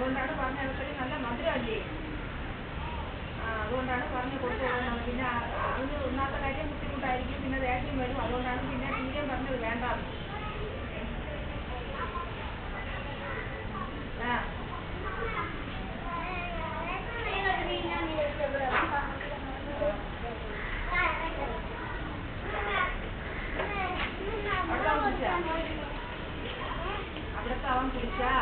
അതുകൊണ്ടാണ് പറഞ്ഞത് അതൊക്കെ നല്ല മധുരമല്ലേ ആ അതുകൊണ്ടാണ് പറഞ്ഞ് കൊടുത്തു വിടണം പിന്നെ ആ- അതിന് ഒന്നാമത്തെ കാര്യം ബുദ്ധിമുട്ടായിരിക്കും പിന്നെ ദേഷ്യം വരും അതുകൊണ്ടാണ് പിന്നെ തീരെ പറഞ്ഞത് വേണ്ടാന്ന് ആ അവിടുത്തെ അവൻ കുടിച്ചാ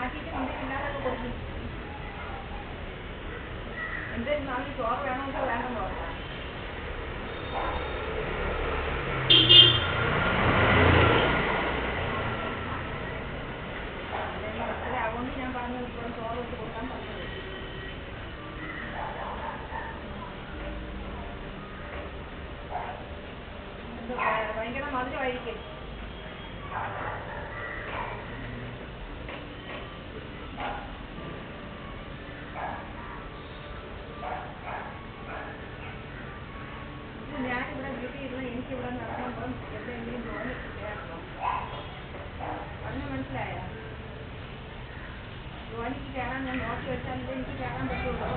മാറ്റിയിട്ട് മുന്തിരി ഇല്ലാതൊക്കെ കൊടുക്കും എന്തായാലും നാളെ ചോറ് വേണോ വെച്ചാൽ വേണ്ടെന്ന് പറഞ്ഞാ? അത്ര അതുകൊണ്ട് ഞാൻ പറഞ്ഞു ഇപ്പോൾ ചോറ് വെച്ച് കൊടുക്കാൻ പറഞ്ഞത് ഭയങ്കര മധുരമായിരിക്കും. കയറാൻ ഞാൻ നോക്കി വെച്ചാലേ എനിക്ക് കയറാൻ പറ്റുള്ളൂ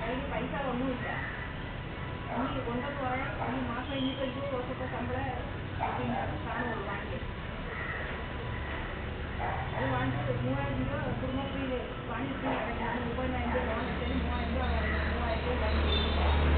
കയ്യിൽ പൈസ ഒന്നുമില്ല എനിക്ക് കൊണ്ടെന്ന് പറയാൻ ഈ മാസം ഇനിയിപ്പോൾ ഇരുപത് ദിവസത്തെ ശമ്പളം പിന്നെ കാണുള്ളൂ ബാങ്കിൽ അത് വാങ്ങിച്ച് മൂവായിരം രൂപ കുടുംബശ്രീയിൽ വാങ്ങിച്ച് അടയ്ക്കണം മുപ്പതിനായിരം രൂപ ലോൺ എടുത്തതിന് മൂവായിരം രൂപ അടയ്ക്കണം മൂവായിരം രൂപ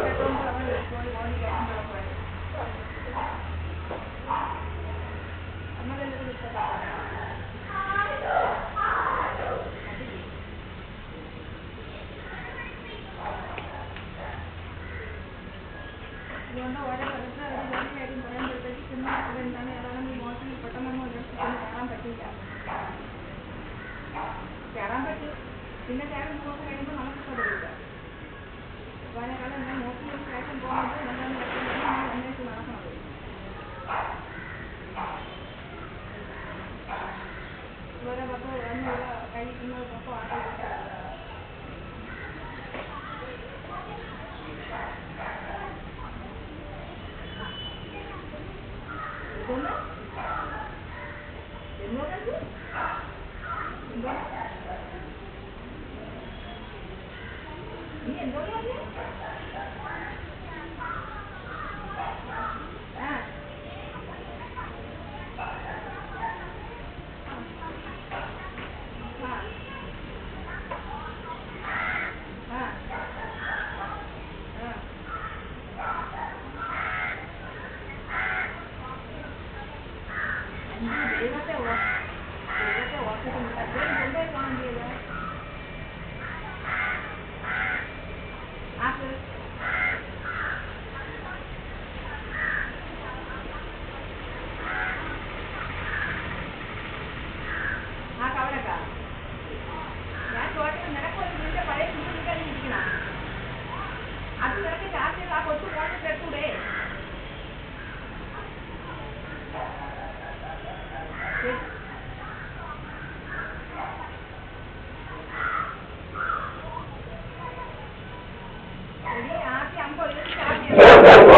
അതുകൊണ്ട് ഓരോ സ്ഥലത്ത് ഒരു ജോലി കാര്യം പറയുമ്പോഴത്തേക്ക് പിന്നെ അതെന്താണ്? ഏതാണെന്ന് മോശം പെട്ടെന്നൊന്നും ഒരിടത്ത് കയറാൻ പറ്റില്ല. കയറാൻ പിന്നെ കയറി ദിവസം കഴിയുമ്പോൾ നമുക്ക് ഇഷ്ടപ്പെടില്ല അപ്പോൾ അതിനേക്കാളും എന്നെ നോക്കിയതിന് ശേഷം പോകുന്നത് എന്താണെന്ന് വെച്ചാൽ അന്വേഷിച്ച് നടക്കണത് ఎన్నో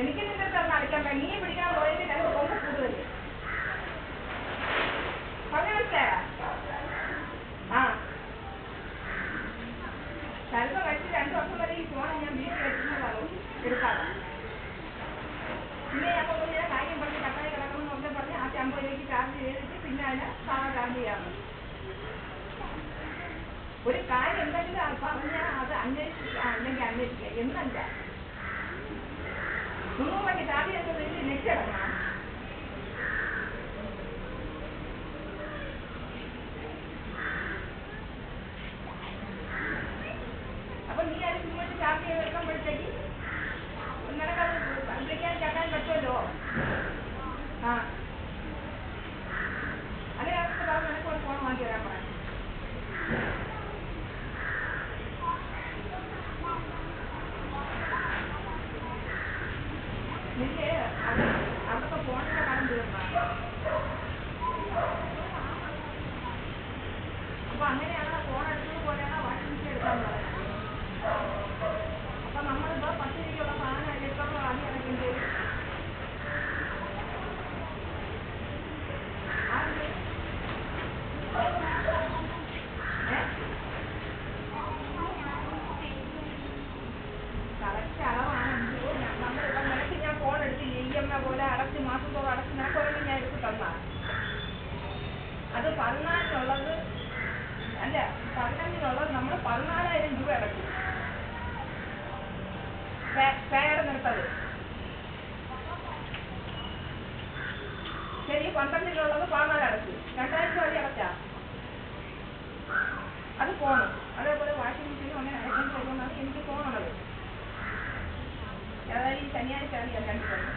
എനിക്ക് പിടിക്കണ്ട നീ പിടിക്കാൻ പോയത് ഞങ്ങൾ കൊമ്പ് കൂടുതൽ പറഞ്ഞു മനസ്സിലായ ആ ശരിപ്പം വെച്ച് രണ്ട് വർഷം വരെ ഈ ഫോൺ ഞാൻ വീട്ടിൽ വെച്ചിരുന്നതാണ് എടുക്കാതെ പിന്നെ അപ്പം ഞാൻ കാര്യം പറഞ്ഞ് കട്ടായി കിടക്കണമെന്ന് ഉടനെ പറഞ്ഞ് ആ അമ്പത് രൂപയ്ക്ക് ചാർജ് ചെയ്തിട്ട് പിന്നെ അതിനെ സാധാ ചാർജ് ചെയ്യാമെന്ന് ഒരു കാര്യം എന്തെങ്കിലും പറഞ്ഞാൽ അത് അന്വേഷിക്കുക അല്ലെങ്കിൽ അന്വേഷിക്കുക എന്നല്ല Ah. Ale, ako sa ba ako na kung ano ang hirap എടുത്തത് അടച്ച് നിനക്കൊരെണ്ണം ഞാൻ എടുത്ത് തന്നാ. അത് പതിനാലിനുള്ളത് അല്ല പതിനഞ്ചിനുള്ളത് നമ്മൾ പതിനാലായിരം രൂപ അടക്കും പേരെടുത്തത് ശരി പന്ത്രണ്ടിനുള്ളത് പതിനാല് അടച്ചു. രണ്ടായിരം രൂപ അടച്ച. അത് പോണം. അതേപോലെ വാഷിംഗ് മെഷീനും അങ്ങനെ അടക്കാൻ വരുമെന്നാണ് എനിക്ക് പോകണത് ഏതായാലും ശനിയാഴ്ച അറിയാം രണ്ടു പേരും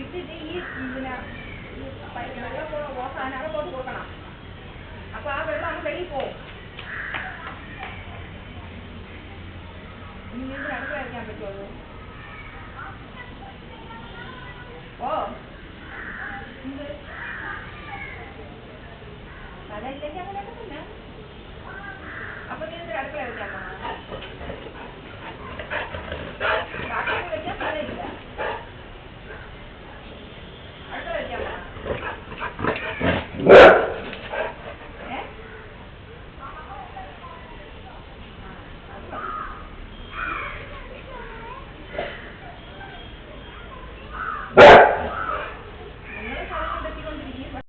ഇട്ടിട്ട് ഈ പിന്നെ വെള്ളം പോകാൻ അകത്തോട്ട് കൊടുക്കണം. അപ്പൊ ആ വെള്ളം അങ്ങ് വെളിയിൽ പോവും. നിങ്ങൾക്ക് അടുത്ത് കഴിക്കാൻ പറ്റുമോ